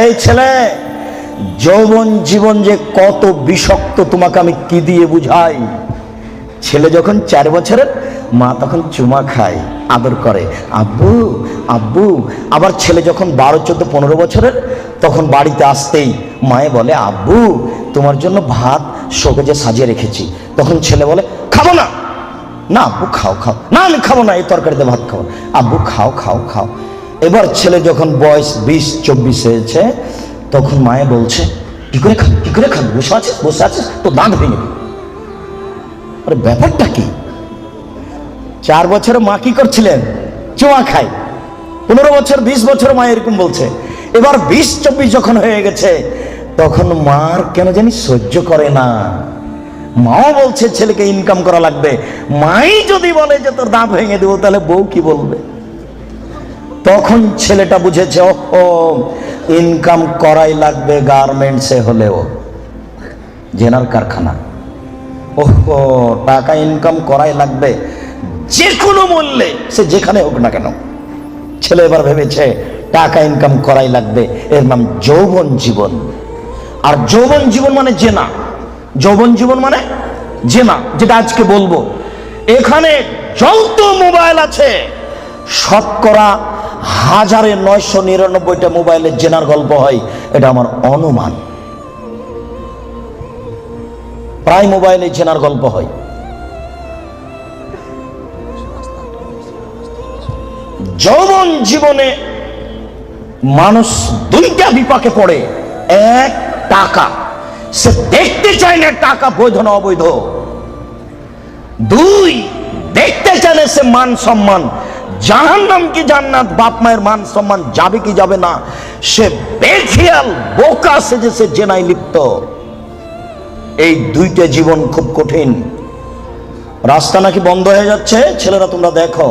এই ছেলে, যৌবন জীবন যে কত বিষাক্ত তোমাকে আমি কি দিয়ে বুঝাই? ছেলে যখন চার বছরের, মা তখন চুমা খায়, আদর করে। আব্বু আব্বু, আবার ছেলে যখন বারো, চোদ্দ, পনেরো বছরের, তখন বাড়িতে আসতেই মায়ে বলে, আব্বু, তোমার জন্য ভাত শোকেজে সাজিয়ে রেখেছি। তখন ছেলে বলে, খাব না। না, আব্বু, খাও খাও। না, আমি খাব না, এই তরকারিতে ভাত খাব। আব্বু, খাও খাও খাও। এবার ছেলে যখন বয়স বিশ, চব্বিশ হয়েছে, তখন মায়ে বলছে, কি করে খাবি, কি করে খাবি? বসে আছিস বসে আছিস? তো দাঁত ভেঙে আরে ব্যাপারটা কি? চার বছরে মা কি করছিলেন? চোয়া খাই পনেরো বছর, বিশ বছর মা এরকম বলছে। এবার বিশ, চব্বিশ যখন হয়ে গেছে, তখন মার কেন জানি সহ্য করে না। মাও বলছে, ছেলেকে ইনকাম করা লাগবে। মাই যদি বলে যে তোর দাঁত ভেঙে দেবো, তাহলে বউ কি বলবে? তখন ছেলেটা বুঝেছে ও ইনকাম করাই লাগবে গার্মেন্টসে হলেও। জেনার কারখানা, ওহো টাকা ইনকাম করাই লাগবে যে কোনো মূল্যে, সে যেখানে হোক না কেন। ছেলে এবার ভেবেছে, টাকা ইনকাম করাই লাগবে। এর নাম যৌবন জীবন। আর যৌবন জীবন মানে জেনা। যৌবন জীবন মানে জেনা, যেটা আজকে বলব। এখানে যত মোবাইল আছে, শতকরা হাজারে নয়শো নিরানব্বইটা মোবাইলে জেনার গল্প হয়, এটা আমার অনুমান। প্রায় মোবাইলে জেনার গল্প হয়। যৌবন জীবনে মানুষ দুইটা বিপাকে পড়ে, এক টাকা। সে দেখতে চায় না টাকা বৈধ না অবৈধ। দুই, দেখতে চায় না সে মান সম্মান। জাহান্নাম কি জান্নাত? বাপ মায়ের মান সম্মান যাবে কি যাবে না? সে বেখেয়াল বোকা সেজে সে জেনায় লিপ্ত। এই দুইটা জীবন খুব কঠিন। রাস্তা নাকি বন্ধ হয়ে যাচ্ছে? ছেলেরা, তোমরা দেখো।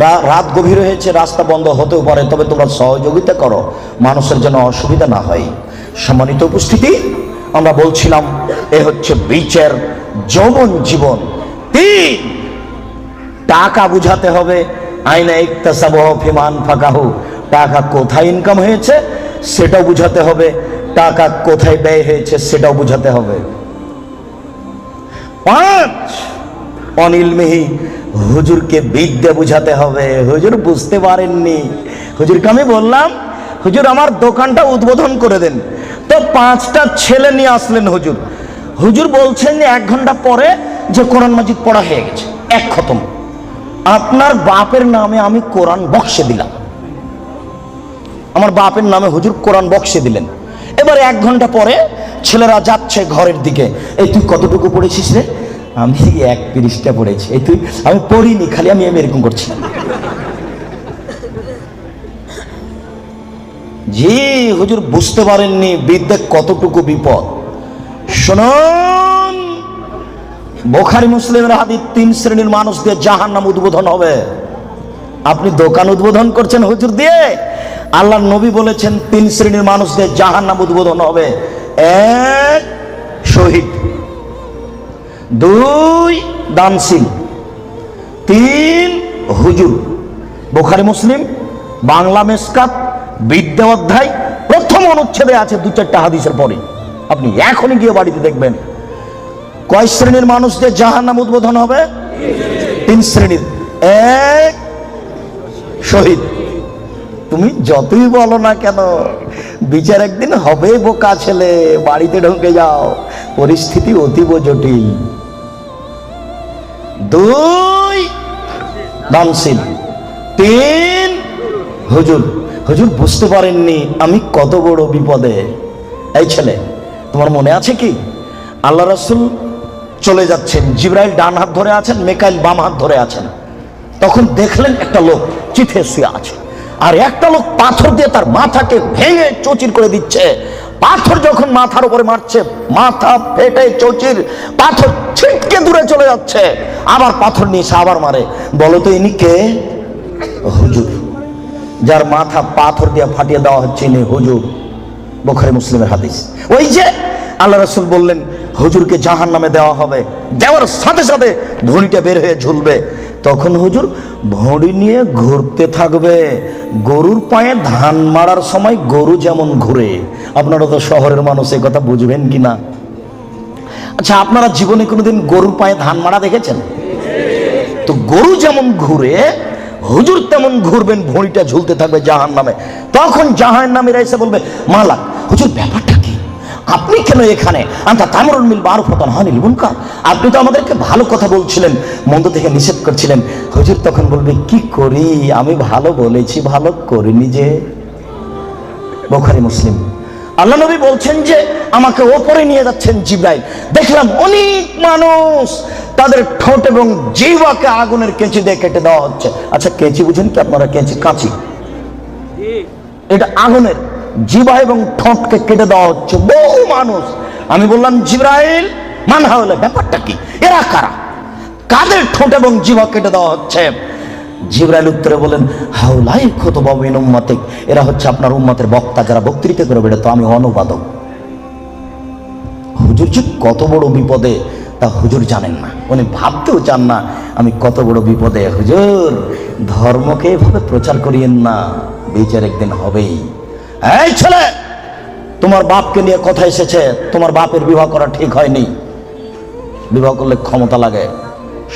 রাত গভীর হয়েছে, রাস্তা বন্ধ হতেও পারে, তবে তোমরা সহযোগিতা করো। মানুষের যেন অসুবিধা না হয়। সম্মানিত উপস্থিতি, আমরা বলছিলাম, এ হচ্ছে বিচের যৌবন জীবন। তিন, টাকা বুঝাতে হবে আইনা ইকতাসাবহ ফিমান ফাকাহু। টাকা কোথায় ইনকাম হয়েছে সেটাও বুঝাতে হবে। টাকা কোথায় ব্যয় হয়েছে সেটাও বুঝাতে হবে। পাঁচ অনিল মেহি হুজুরকে বিদ্যা বুঝাতে হবে। হুজুর বুঝতে পারেননি। হুজুরকে আমি বললাম, হুজুর, আমার দোকানটা উদ্বোধন করে দেন। তো পাঁচটা ছেলে নিয়ে আসলেন হুজুর। হুজুর বলছেন যে এক ঘণ্টা পরে যে কোরআন মাজিদ পড়া হয়ে গেছে, এক খতম। আপনার বাপের নামে আমি কোরআন বক্সে দিলাম। আমার বাপের নামে হুজুর কোরআন বক্সে দিলেন। এবার এক ঘণ্টা পরে ছেলেরা যাচ্ছে ঘরের দিকে। এই তুই কতটুকু পড়েছিস রে? আমি এক তিরিশটা পড়েছি। এই তুই, আমি পড়িনি, খালি আমি আমি এরকম করছি। জি, হুজুর বুঝতে পারেননি বিদ্যে কতটুকু বিপদ। শুনুন বোখারি মুসলিমের হাদিস তিন শ্রেণির মানুষদের জাহান নাম উদ্বোধন হবে। আপনি দোকান উদ্বোধন করছেন হুজুর দিয়ে? আল্লাহ নবী বলেছেন তিন শ্রেণির মানুষদের জাহান নাম উদ্বোধন হবে। এক শহীদ, দুই দানশীল, তিন হুজুর। বোখারি মুসলিম, বাংলা মেসকাত, বিদ্যা অধ্যায় প্রথম অনুচ্ছেদে আছে দু চারটা হাদিসের পরে। আপনি এখনই গিয়ে বাড়িতে দেখবেন। কয় শ্রেণির মানুষদের জাহান নাম উদ্বোধন হবে? তিন শ্রেণির। এক, শহীদ। তুমি যতই বলো না কেন, বিচার একদিন হবে বোকা ছেলে, বাড়িতে ঢুকে যাও, পরিস্থিতি অতীব জটিল। দুই, দানশীল। তিন, হুজুর। হুজুর, বুঝতে পারেননি আমি কত বড় বিপদে। এই ছেলে, তোমার মনে আছে কি? আল্লাহ রাসূল চলে যাচ্ছেন। জিব্রাইল ডান হাত ধরে আছেন, মেকাইল বাম হাত ধরে আছেন। তখন দেখলেন একটা লোক চিঠে শুয়ে আছে। আর একটা লোক পাথর দিয়ে তার মাথাকে ভেঙে চচির করে দিচ্ছে। পাথর যখন মাথার উপরে মারছে, মাথা ফেটে চচির, পাথর ছিটকে দূরে চলে যাচ্ছে। আবার পাথর নিয়ে আবার মারে। বলো তো ইনি কে? হুজুর। যার মাথা পাথর দিয়ে ফাটিয়ে দেওয়া হচ্ছে ইনি হুজুর। বোখারি মুসলিমের হাদিস। ওই যে আল্লাহ রসুল বললেন, হুজুরকে জাহান নামে দেওয়া হবে। দেওয়ার সাথে সাথে ধনীটা বের হয়ে ঝুলবে। তখন হুজুর ভড়ি নিয়ে ঘুরতে থাকবে। গরুর পায়ে ধান মারার সময় গরু যেমন ঘুরে। আপনারা তো শহরের মানুষ, এই কথা বুঝবেন কি না? আচ্ছা আপনারা জীবনে কোনোদিন গরুর পায়ে ধান মারা দেখেছেন? তো গরু যেমন ঘুরে, হুজুর তেমন ঘুরবেন, ভড়িটা ঝুলতে থাকবে জাহান নামে তখন জাহান নামেরা এসে বলবে, মালাক, হুজুর ব্যাপারটা আপনি কেন এখানে? আন্তা তামরুল মিল বারো ফতন হয়নি লিবুনকা আপনি তো আমাদেরকে ভালো কথা বলছিলেন, মন্দ থেকে নিষেধ করছিলেন। হুজুর তখন বলবে, কি করি? আমি ভালো বলেছি, ভালো করিনি যে। বোখারি, মুসলিম। আল্লাহ নবী বলছেন যে, আমাকে ওপরে নিয়ে যাচ্ছেন জিব্রাইল। দেখলাম অনেক মানুষ তাদের ঠোঁট এবং জিহ্বাকে আগুনের কেঁচি দিয়ে কেটে দেওয়া হচ্ছে। আচ্ছা কেঁচি বুঝেন কি আপনারা কেঁচি? কাঁচি। এটা আগুনের। জিবা এবং ঠোঁটকে কেটে দেওয়া হচ্ছে। বহু মানুষ। আমি বললাম, জিব্রাইল মানহা হলে ব্যাপারটা কি? এরা কারা? কাদের ঠোঁট এবং জিবা কেটে দেওয়া হচ্ছে? জিব্রাইল উত্তরে বলেন হাউলাই ক্ষত বাবিন এরা হচ্ছে আপনার উম্মাতের বক্তা যারা বক্তৃতা করে বেড়ে তো আমি অনুবাদক। হুজুর যে কত বড় বিপদে, তা হুজুর জানেন না। উনি ভাবতেও চান না, আমি কত বড় বিপদে। হুজুর, ধর্মকে এভাবে প্রচার করিয়েন না। বিচার একদিন হবেই। এই ছেলে, তোমার বাপকে নিয়ে কথা এসেছে, তোমার বাপের বিবাহ করা ঠিক হয়নি। বিবাহ করলে ক্ষমতা লাগে।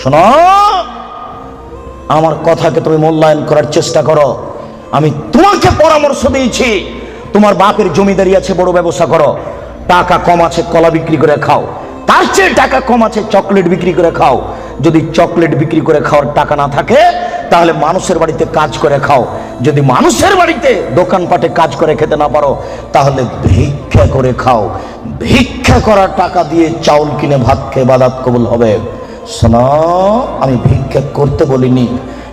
শোনো, আমার কথাকে তুমি মূল্যায়ন করার চেষ্টা করো। আমি তোমাকে পরামর্শ দিয়েছি, তোমার বাপের জমিদারি আছে, বড় ব্যবসা করো। টাকা কম আছে, কলা বিক্রি করে খাও। তার চেয়ে টাকা কম আছে, চকলেট বিক্রি করে খাও। যদি চকলেট বিক্রি করে খাওয়ার টাকা না থাকে, তাহলে মানুষের বাড়িতে কাজ করে খাও। যদি মানুষের বাড়িতে দোকানপাটে কাজ করে খেতে না পারো, তাহলে ভিক্ষা করে খাও। ভিক্ষা করার টাকা দিয়ে চাউল কিনে ভাত খেয়ে বাদাত কবুল হবে। আমি ভিক্ষা করতে বলিনি,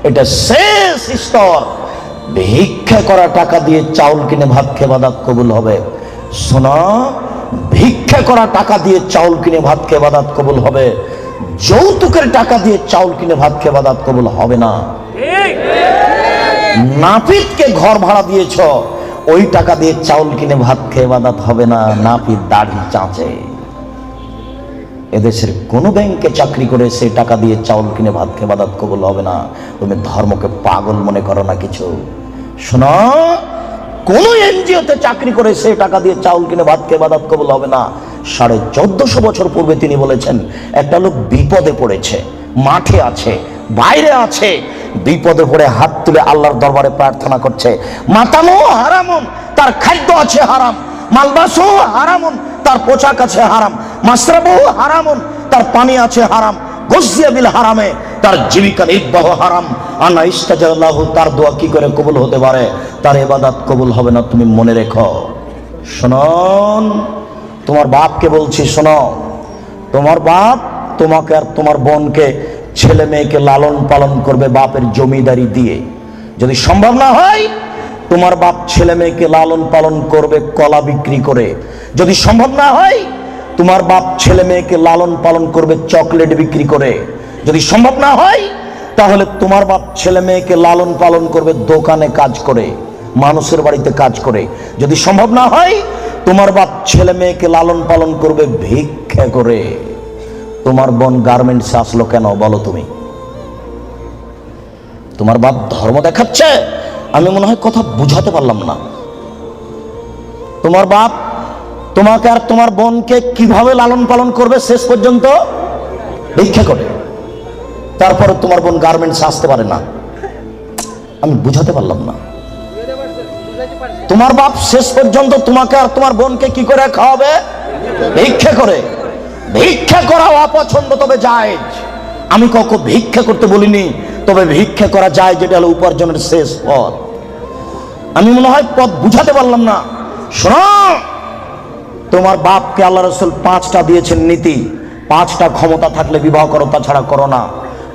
এটা শেষ স্তর। ভিক্ষা করা টাকা দিয়ে চাউল কিনে ভাত খেয়ে বাদাত কবুল হবে। শোনো, ভিক্ষা করা টাকা দিয়ে চাউল কিনে ভাত খেয়ে বাদাত কবুল হবে। যৌতুকের টাকা দিয়ে চাউল কিনে ভাত খেয়ে বাদাত কবুল হবে না। নাপিতকে ঘর ভাড়া দিয়েছ, ওই টাকা দিয়ে চাউল কিনে ভাত খেয়ে বাদাত হবে না, নাপিত দাড়ি চাঁচে। এদেশের কোন ব্যাংকে চাকরি করে সেই টাকা দিয়ে চাউল কিনে ভাত খেয়ে বাদাত কবুল হবে না। তুমি ধর্মকে পাগল মনে করো না কিছু। শোনো, কোন এনজিওতে চাকরি করে সেই টাকা দিয়ে চাউল কিনে ভাত খেয়ে বাদাত কবুল হবে না। সাড়ে চোদ্দশো বছর পূর্বে তিনি বলেছেন, একটা লোক বিপদে পড়েছে, মাঠে আছে, বাইরে আছে বিপদে পড়ে হাত তুলে আল্লাহর দরবারে প্রার্থনা করছে। মাতামো হারামুন, তার খাদ্য আছে হারাম। মালবাসও হারামুন, তার পোশাক আছে হারাম। মাসরাবু হারামুন, তার পানি আছে হারাম। গসিয়া বিল হারামে, তার জীবিকা নির্বাহ হারাম। আনা ইস্তাজাল্লাহ, তার দোয়া কি করে কবুল হতে পারে? তার এবাদাত কবুল হবে না, তুমি মনে রেখো। শোনন, তোমার বাপকে বলছি, শোনো। তোমার বাপ তোমাকে আর তোমার বোনকে ছেলে মেয়েকে লালন পালন করবে বাপের জমিদারি দিয়ে। যদি সম্ভব না হয়, তোমার বাপ ছেলে মেয়েকে লালন পালন করবে, কলা বিক্রি করে। যদি সম্ভব না হয়, তোমার বাপ ছেলে মেয়েকে লালন পালন করবে, চকলেট বিক্রি করে। যদি সম্ভব না হয়, তাহলে তোমার বাপ ছেলে মেয়েকে লালন পালন করবে, দোকানে কাজ করে, মানুষের বাড়িতে কাজ করে। যদি সম্ভব না হয়, তোমার বাপ ছেলে মেয়েকে লালন পালন করবে, ভিক্ষা করে। তোমার বোন গার্মেন্টসে আসলো কেন, বলো তুমি? তোমার বাপ ধর্ম দেখাচ্ছে, আমি মনে হয় কথা বুঝাতে পারলাম না। তোমার বাপ তোমাকে আর তোমার বোনকে কীভাবে লালন পালন করবে শেষ পর্যন্ত? ভিক্ষা করে। তারপরে তোমার বোন গার্মেন্টস আসতে পারে না। আমি বুঝাতে পারলাম না। তোমার বাপ শেষ পর্যন্ত তোমাকে আর তোমার বোনকে কি করে খাওয়াবে? ভিক্ষা করে। ভিক্ষা করা অপছন্দ, তবে যায়। আমি কখনো ভিক্ষা করতে বলিনি, তবে ভিক্ষা করা যায়, যেটা হলো উপার্জনের শেষ পথ। আমি মনে হয় পথ বুঝাতে পারলাম না। শোনো, তোমার বাপকে আল্লাহ রসুল পাঁচটা দিয়েছেন নীতি। পাঁচটা ক্ষমতা থাকলে বিবাহ করো, তাছাড়া করো না।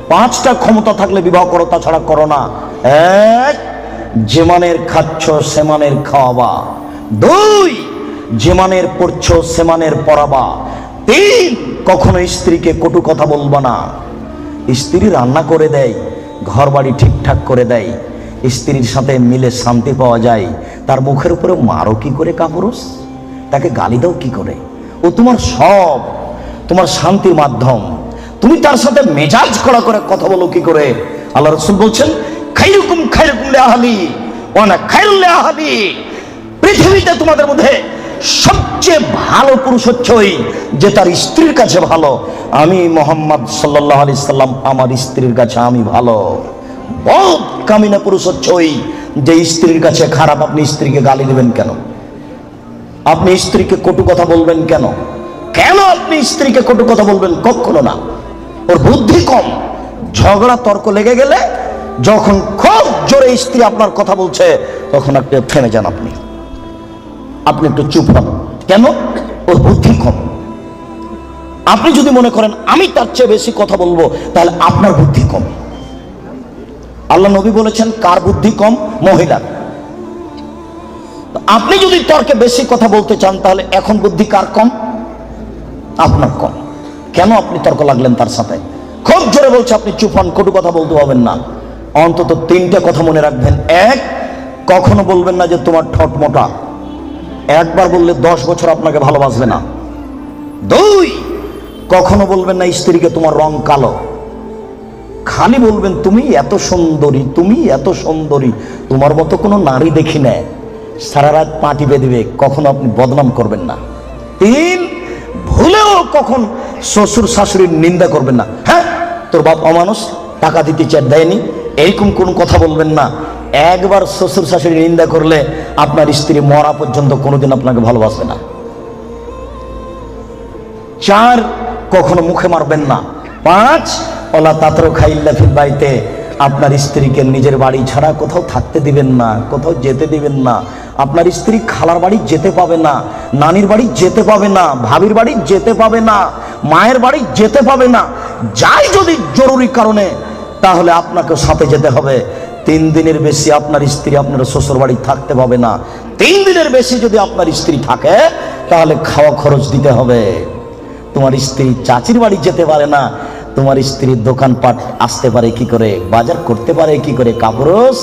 পাঁচটা ক্ষমতা থাকলে বিবাহ করো, তাছাড়া করো না। এক যেমানের খাচ্ছ সেমানের খাওয়াবা। দুই যেমানের পড়ছ সেমানের পড়াবা তিন কখনো স্ত্রীকে কটু কথা বলবা না। স্ত্রী রান্না করে দেয় ঘর বাড়ি ঠিকঠাক করে দেয়। স্ত্রীর সাথে মিলে শান্তি পাওয়া যায়। তার মুখের উপরে মারো কি করে কাপুরুষ? তাকে গালি দাও কি করে? ও তোমার সব, তোমার শান্তির মাধ্যম। তুমি তার সাথে মেজাজ করা করে কথা বলো কি করে? আল্লাহ রসুল বলছেন খাইরুকুম খাইরুকুম আহালি ওয়ানা খাইরুল আহালি। পৃথিবীতে তোমাদের মধ্যে সবচেয়ে ভালো পুরুষ হচ্ছে ওই যে তার স্ত্রীর কাছে ভালো। আমি মোহাম্মদ সাল্লাহ আলি সাল্লাম, আমার স্ত্রীর কাছে আমি ভালো। বহুত কামিনা পুরুষ হচ্ছে ওই যে স্ত্রীর কাছে খারাপ, আপনি স্ত্রীকে গালি দেবেন কেন? আপনি স্ত্রীকে কটু কথা বলবেন কেন? কেন আপনি স্ত্রীকে কটু কথা বলবেন? কখনো না। ওর বুদ্ধি কম। ঝগড়া, তর্ক লেগে গেলে যখন খুব জোরে স্ত্রী আপনার কথা বলছে, তখন আপনি থেমে যান আপনি। আপনি একটু চুপ হন। কেন? ওর বুদ্ধি কম। আপনি যদি মনে করেন, আমি তার চেয়ে বেশি কথা বলব, তাহলে আপনার বুদ্ধি কম। আল্লাহ নবী বলেছেন, কার বুদ্ধি কম? মহিলার। আপনি যদি তর্কে বেশি কথা বলতে চান, তাহলে এখন বুদ্ধি কার কম? আপনার কম। কেন আপনি তর্ক লাগলেন তার সাথে? খুব জোরে বলছে, আপনি চুপ হন কটু কথা বলতে পারবেন না। অন্তত তিনটে কথা মনে রাখবেন। এক, কখনো বলবেন না যে তোমার ঠট মোটা। একবার বললে দশ বছর আপনাকে ভালোবাসবে না। দুই, কখনো বলবেন না, স্ত্রীকে তোমার রং কালো। খালি বলবেন, তুমি এত সুন্দরী, তুমি এত সুন্দরী, তোমার মতো কোনো নারী দেখি না সারা রাত পাটি বেঁধবে, কখনো আপনি বদনাম করবেন না। তিন, ভুলেও কখন শ্বশুর শাশুড়ির নিন্দা করবেন না। হ্যাঁ তোর বাপ অমানুষ, টাকা দিতে চার দেয়নি এরকম কোনো কথা বলবেন না। একবার শ্বশুর শাশুড়ি নিন্দা করলে আপনার স্ত্রী মরা পর্যন্ত কোনোদিন আপনাকে ভালোবাসবে না। চার, কখনো মুখে মারবেন না। পাঁচ, ওলা তাতর খাইল্লা ফিল বাড়িতে আপনার স্ত্রীকে নিজের বাড়ি ছাড়া কোথাও থাকতে দিবেন না, কোথাও যেতে দিবেন না। আপনার স্ত্রী খালার বাড়ি যেতে পাবে না, নানির বাড়ি যেতে পাবে না, ভাবির বাড়ি যেতে পাবে না, মায়ের বাড়ি যেতে পাবে না। যাই যদি জরুরি কারণে, তাহলে আপনাকে সাথে যেতে হবে। তিন দিনের বেশি আপনার স্ত্রী আপনার শ্বশুর বাড়ি থাকতে পাবে না। তিন দিনের বেশি যদি আপনার স্ত্রী থাকে, তাহলে খাওয়া খরচ দিতে হবে। তোমার স্ত্রী চাচির বাড়ি যেতে পারে না, তোমার স্ত্রীর দোকানপাট আসতে পারে কি করে, বাজার করতে পারে কি করে কাপড়স